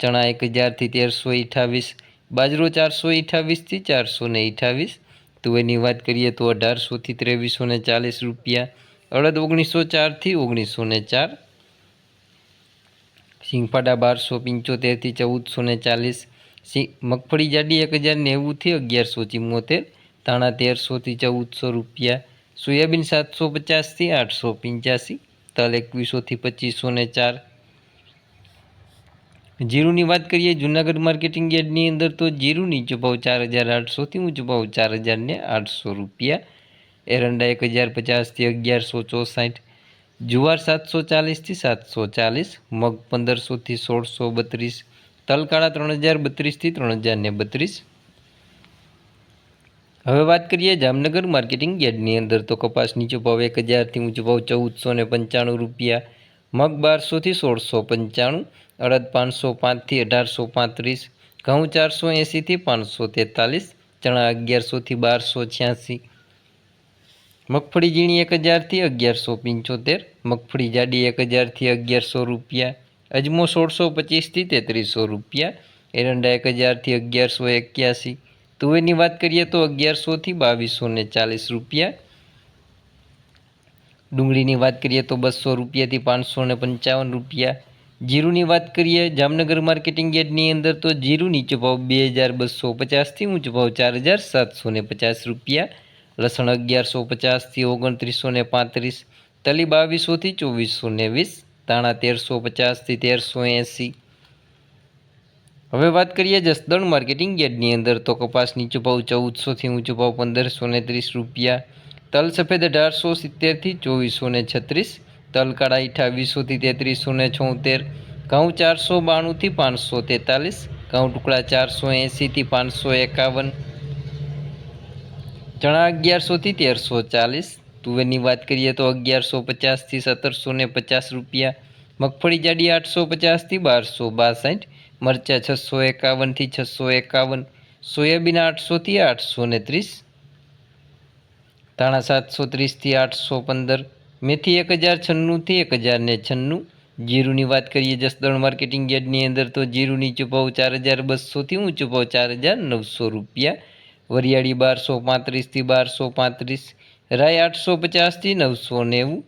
ચણા એક હજારથી તેરસો અઠાવીસ બાજરો ચારસો અઠાવીસથી ચારસો ને અઠાવીસ તુવેરની વાત કરીએ તો અઢારસોથી ત્રેવીસો ને ચાલીસ રૂપિયા, અડદ ઓગણીસો ચારથી ઓગણીસો ને ચાર. સિંગફાડા બારસો પંચોતેરથી ચૌદસો ને ચાલીસ. મગફળી જાડી એક હજાર નેવુંથી અગિયારસો ચિમ્મોતેર. ધાણા તેરસોથી ચૌદસો રૂપિયા. સોયાબીન સાતસો પચાસથી આઠસો પંચ્યાસી. તલ એકવીસોથી પચીસો ને ચાર. જીરુની વાત કરીએ, જુનાગઢ માર્કેટિંગ યાર્ડની અંદર તો જીરું નીચો ભાવ ચાર હજાર આઠસોથી ઊંચો ભાવ ચાર હજારને આઠસો રૂપિયા. એરંડા એક હજાર પચાસથી અગિયારસો ચોસાઠ. જુવાર સાતસો ચાલીસથી સાતસો ચાલીસ. મગ પંદરસોથી સોળસો બત્રીસ. તલકાળા ત્રણ હજાર બત્રીસથી ત્રણ હજાર ને બત્રીસ. હવે વાત કરીએ જામનગર માર્કેટિંગ યાર્ડની અંદર તો કપાસ નીચો ભાવ એક હજારથી ઊંચો ભાવ ચૌદસો ને પંચાણું રૂપિયા. મગ બારસોથી સોળસો પંચાણું, અડદ પાંચસો પાંચથી અઢારસો પાંત્રીસ, ઘઉં ચારસો એંસીથી પાંચસો તેતાલીસ, ચણા અગિયારસોથી બારસો છ્યાસી. મગફળી ઝીણી એક હજારથી અગિયારસો પંચોતેર, મગફળી જાડી એક હજારથી અગિયારસો રૂપિયા, અજમો સોળસો પચીસથી તેત્રીસો રૂપિયા, એરંડા એક હજારથી અગિયારસો એક્યાસી. તુવેરની વાત કરીએ તો અગિયારસોથી બાવીસો ને ચાલીસ રૂપિયા ડુંગળીની વાત કરીએ તો બસો રૂપિયાથી પાંચસો ને પંચાવન રૂપિયા. જીરુની વાત કરીએ, જામનગર માર્કેટિંગ યાર્ડની અંદર તો જીરું નીચો ભાવ બે હજાર બસો પચાસથી ઊંચો ભાવ ચાર હજાર સાતસો ને પચાસ રૂપિયા. લસણ અગિયારસો પચાસથી ઓગણત્રીસો ને પાંત્રીસ. તલી બાવીસોથી ચોવીસો ને વીસ. તાણા તેરસો પચાસથી તેરસો એંસી. હવે વાત કરીએ જસદણ માર્કેટિંગ યાર્ડની અંદર તો કપાસ નીચો ભાવ ચૌદસોથી ઊંચો ભાવ પંદરસો ને ત્રીસ રૂપિયા. તલ સફેદ અઢારસો સિત્તેરથી ચોવીસો ને છત્રીસ તલ કાળા અઠાવીસોથી તેત્રીસો ને છોતેર, ઘઉં ચારસો બાણુંથી પાંચસો તેતાલીસ, ઘઉં ટુકડા ચારસો એંસીથી પાંચસો એકાવન, ચણા અગિયારસોથી તેરસો ચાલીસ, તુવેરની વાત કરીએ તો અગિયારસો પચાસથી સત્તરસો ને પચાસ રૂપિયા, મગફળી જાડી આઠસો પચાસથી બારસો બાસઠ, મરચાં છસો એકાવનથી છસો એકાવન, સોયાબીન આઠસોથી આઠસો ને ત્રીસ ધાણા સાતસો ત્રીસથી આઠસો પંદર, મેથી એક હજાર છન્નુંથી એક હજાર ને છન્નું. જીરુની વાત કરીએ જસદણ માર્કેટિંગ યાર્ડની અંદર તો જીરું નીચો ચાર હજાર બસોથી ઊંચો ભાવ ચાર હજાર નવસો રૂપિયા. વરિયાળી બારસો પાંત્રીસથી બારસો પાંત્રીસ, રાય આઠસો પચાસથી નવસો નેવું.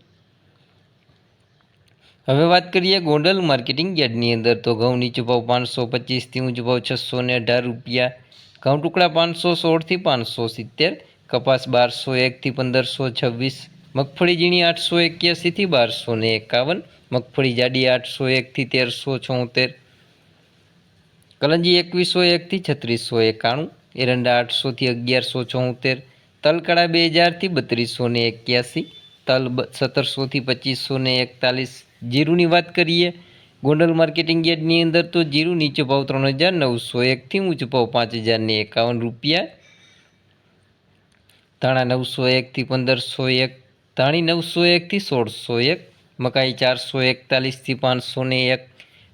હવે વાત કરીએ ગોંડલ માર્કેટિંગ યાર્ડની અંદર તો ઘઉં નીચો પાંચસો પચીસથી ઊંચો ભાવ છસો ને અઢાર રૂપિયા. ઘઉં ટુકડા પાંચસો સોળથી પાંચસો સિત્તેર કપાસ બારસો એકથી પંદરસો છવ્વીસ, મગફળી ઝીણી આઠસો એક્યાસીથી બારસો ને એકાવન, મગફળી જાડી આઠસો એકથી તેરસો છોતેર કલંજી એકવીસો એકથી છત્રીસો એકાણું, એરંડા આઠસોથી અગિયારસો છોતેર તલકડા બે હજારથી બત્રીસો ને એક્યાસી, તલ સત્તરસોથી પચીસો ને એકતાલીસ. જીરુની વાત કરીએ, ગોંડલ માર્કેટિંગ યાર્ડની અંદર તો જીરું નીચો ભાવ ત્રણ હજાર નવસો એકથી ઊંચો ભાવ પાંચ હજારને એકાવન રૂપિયા ધાણા નવસો એકથી પંદરસો એક, ધાણી નવસો એકથી સોળસો એક, મકાઈ ચારસો એકતાલીસથી પાંચસો ને એક.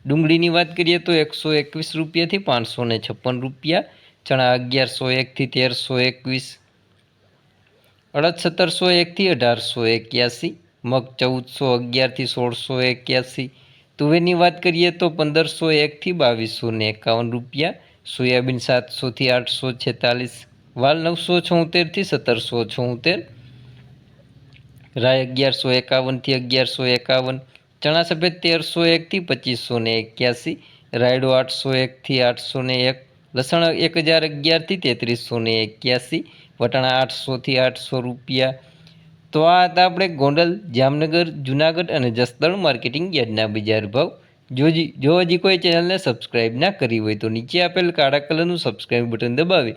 ડુંગળીની વાત કરીએ તો એકસો એકવીસ રૂપિયાથી પાંચસો ને છપ્પન રૂપિયા, ચણા અગિયારસો એકથી તેરસો એકવીસ, અડદ સત્તરસો એકથી અઢારસો એક્યાસી, મગ ચૌદસો અગિયારથી સોળસો એક્યાસી. તુવેરની વાત કરીએ તો પંદરસો એકથી બાવીસો ને એકાવન રૂપિયા, સોયાબીન સાતસોથી આઠસો છેતાલીસ વાલ નવસો છોતેરથી સત્તરસો છોતેર. રાય અગિયારસો એકાવનથી અગિયારસો એકાવન. ચણા સફેદ તેરસો એકથી પચીસો ને એક્યાસી. રાયડો આઠસો એકથી આઠસો ને એક. લસણ એક હજાર અગિયારથી તેત્રીસો ને એક્યાસી. વટાણા આઠસોથી આઠસો રૂપિયા. તો આ હતા આપણે ગોંડલ, જામનગર, જુનાગઢ અને જસદણ માર્કેટિંગ યાર્ડના બજાર ભાવ. જો જો હજી કોઈ ચેનલને સબસ્ક્રાઇબ ના કરી હોય તો નીચે આપેલ કાળા કલરનું સબસ્ક્રાઇબ બટન દબાવી